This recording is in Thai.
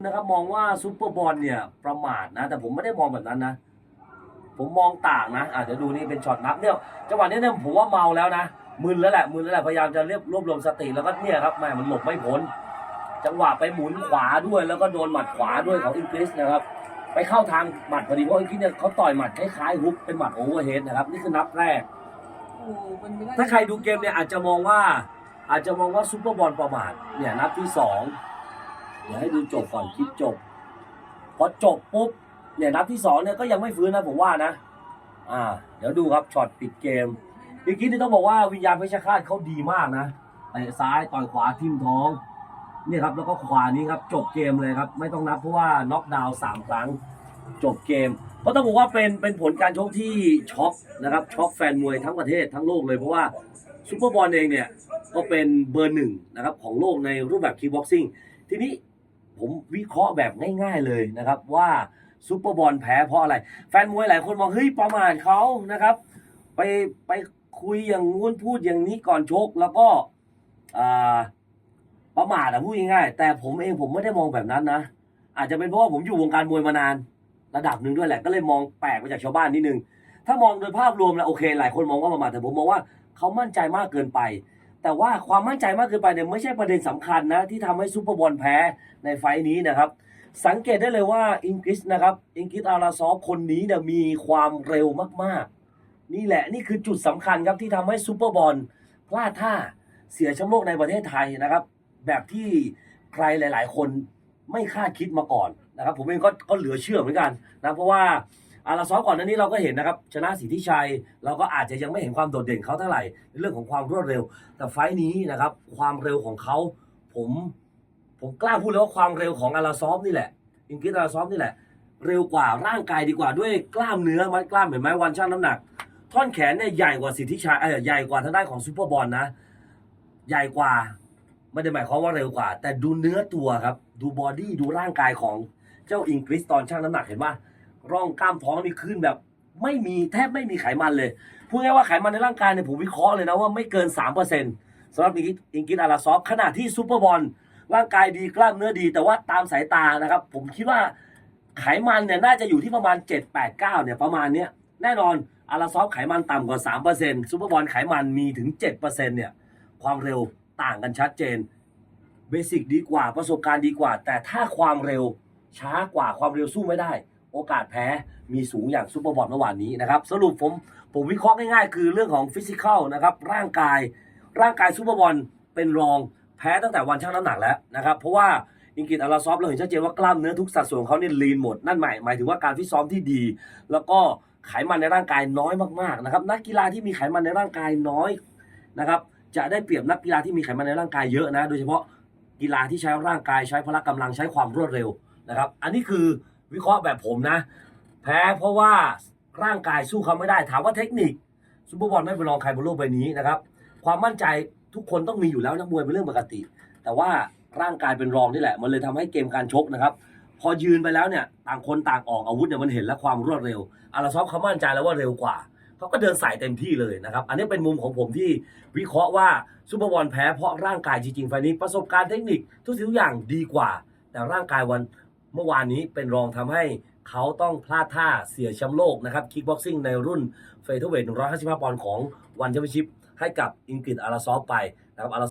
นะครับมองว่าซูเปอร์บอลเนี่ยประมาทนะ แต่ผมไม่ได้มองแบบนั้นนะ ผมมองต่างนะอาจจะเดี๋ยวดูนี่เป็นช็อตนับเนี่ยจังหวะนี้เนี่ยผมว่าเมาแล้วนะมึนแล้วแหละมึนแล้วแหละพยายามจะเรียบรวบรวมสติแล้วก็เนี่ยครับแม่มันหลบไม่พ้นจังหวะไปหมุนขวาด้วยแล้วก็โดนหมัดขวาด้วยของอิงกฤษนะครับ ไปเข้าทางหมัดพอดีเพราะอิงกฤษเนี่ยเขาต่อยหมัดคล้ายๆฮุกเป็นหมัดโอเวอร์เฮดนะครับนี่คือนับแรก ถ้าใครดูเกมเนี่ยอาจจะมองว่าอาจจะมองว่าซูเปอร์บอลประมาทเนี่ยนัดที่สอง ให้ดูจบก่อนคลิปจบพอจบปุ๊บเนี่ยนัดที่สองเนี่ยก็ยังไม่ฟื้นนะผมว่านะ อ่า เดี๋ยวดูครับช็อตปิดเกมอีกทีนี่ต้องบอกว่าวิญญาณเพชรฆาตเขาดีมากนะเตะซ้ายต่อยขวาทิ่มท้องเนี่ยครับแล้วก็ขวานี้ครับจบเกมเลยครับ ไม่ต้องนับเพราะว่าน็อกดาวน์สามครั้งจบเกมเพราะต้องบอกว่าเป็นเป็นผลการชกที่ช็อกนะครับช็อกแฟนมวยทั้งประเทศทั้งโลกเลยเพราะว่าซูเปอร์บอลเองเนี่ยก็เป็นเบอร์หนึ่งนะครับของโลกในรูปแบบคีบ็อกซิ่งทีนี้ ผมวิเคราะห์แบบง่าย ๆเลยนะครับว่าซูเปอร์บอลแพ้เพราะอะไร แฟนมวยหลายคนมองเฮ้ยประมาทเขานะครับ ไปไปคุยอย่างงู้นพูดอย่างนี้ก่อนชกแล้วก็ประมาทอะพูดง่ายๆแต่ผมเองผมไม่ได้มองแบบนั้นนะ อาจจะเป็นเพราะว่าผมอยู่วงการมวยมานาน ระดับหนึ่งด้วยแหละก็เลยมองแปลกไปจากชาวบ้านนิดนึงถ้ามองโดยภาพรวมแล้วโอเค หลายคนมองว่าประมาทแต่ผมมองว่าเขามั่นใจมากเกินไป แต่ว่าความมั่นใจมากเกินไปเนี่ยไม่ใช่ประเด็นสำคัญนะ ที่ทำให้ซูเปอร์บอลแพ้ในไฟล์นี้นะครับ สังเกตได้เลยว่าอิงกฤษนะครับอิงกฤษอาราซอฟคนนี้เนี่ยมีความเร็วมากๆ นี่แหละนี่คือจุดสำคัญครับที่ทำให้ซูเปอร์บอลพลาดท่าเสียแชมป์โลกในประเทศไทยนะครับ แบบที่ใครหลาย ๆ คนไม่คาดคิดมาก่อนนะครับ ผมเองก็ก็เหลือเชื่อเหมือนกันนะเพราะว่า อาราซอฟก่อนหน้านี้เราก็เห็นนะครับ ชนะสิทธิชัย เราก็อาจจะยังไม่เห็นความโดดเด่นเขาเท่าไหร่ในเรื่องของความรวดเร็ว แต่ไฟล์นี้นะครับ ความเร็วของเขาผมผมกล้าพูดเลยว่าความเร็วของอาราซอฟนี่แหละอิงกิสอาราซอฟนี่แหละ เร็วกว่าร่างกายดีกว่าด้วยกล้ามเนื้อมัดกล้ามเห็นไหมวันชั่งน้ำหนัก ท่อนแขนเนี่ยใหญ่กว่าสิทธิชัยเออใหญ่กว่าทางด้านของซูเปอร์บอลนะ ใหญ่กว่าไม่ได้หมายความว่าเร็วกว่า แต่ดูเนื้อตัวครับ ดูบอดี้ดูร่างกายของเจ้าอิงกฤษตอนชั่งน้ำหนักเห็นว่า ร่องกล้ามท้องนี่ขึ้นแบบ ไม่มีแทบไม่มีไขมันเลยพูดง่ายว่าไขมันในร่างกายเนี่ยผมวิเคราะห์เลยนะว่าไม่เกิน3%สำหรับอิงกฤษอิงกฤษอาราซอฟขณะที่ซูเปอร์บอลร่างกายดีกล้ามเนื้อดี แต่ว่าตามสายตานะครับ ผมคิดว่าไขมันเนี่ยน่าจะอยู่ที่ประมาณ 7 8 9เนี่ยประมาณเนี้ยแน่นอนอาราซอฟไขมันต่ำกว่า3%ซูเปอร์บอลไขมันมีถึง 7%เนี่ยความเร็วต่างกันชัดเจนเบสิกดีกว่าประสบการณ์ดีกว่า แต่ถ้าความเร็วช้ากว่าความเร็วสู้ไม่ได้ โอกาสแพ้มีสูงอย่างซูเปอร์บอลเมื่อวานนี้นะครับ สรุปผมผมวิเคราะห์ง่ายๆ คือเรื่องของฟิสิกอลนะครับร่างกายร่างกายซูเปอร์บอลเป็นรองแพ้ตั้งแต่วันชั่งน้ำหนักแล้วนะครับ เพราะว่าอังกฤษอาราซอฟเราเห็นชัดเจนว่ากล้ามเนื้อทุกสัดส่วนของเขาเนี่ยลีนหมด นั่นหมายหมายถึงว่าการฟิตซ้อมที่ดี แล้วก็ไขมันในร่างกายน้อยมากๆนะครับนักกีฬาที่มีไขมันในร่างกายน้อยนะครับจะได้เปรียบนักกีฬาที่มีไขมันในร่างกายเยอะนะ โดยเฉพาะกีฬาที่ใช้ร่างกายใช้พละกำลังใช้ความรวดเร็วนะครับ อันนี้คือ วิเคราะห์แบบผมนะ แพ้เพราะว่าร่างกายสู้เขาไม่ได้ถามว่าเทคนิคซูเปอร์บอลไม่เป็นรองใครบนโลกใบนี้นะครับ ความมั่นใจทุกคนต้องมีอยู่แล้วนักมวยเป็นเรื่องปกติ แต่ว่าร่างกายเป็นรองนี่แหละ มันเลยทำให้เกมการชกนะครับ พอยืนไปแล้วเนี่ยต่างคนต่างออกอาวุธเนี่ยมันเห็นแล้วความรวดเร็วอาราซอฟเขามั่นใจแล้วว่าเร็วกว่าเขาก็เดินสายเต็มที่เลยนะครับ อันนี้เป็นมุมของผมที่วิเคราะห์ว่าซูเปอร์บอลแพ้เพราะร่างกายจริงๆไฟนี้ประสบการณ์เทคนิคทุกสิ่งทุกอย่างดีกว่า แต่ร่างกายวัน เมื่อวานนี้เป็นรองทำให้เขาต้องพลาดท่าเสียแชมป์โลกนะครับคิกบ็อกซิ่งในรุ่นเฟเธอร์เวท155ปอนด์ของวันแชมเปี้ยนชิพให้กับอังกฤษอาราซอฟไปนะครับอารา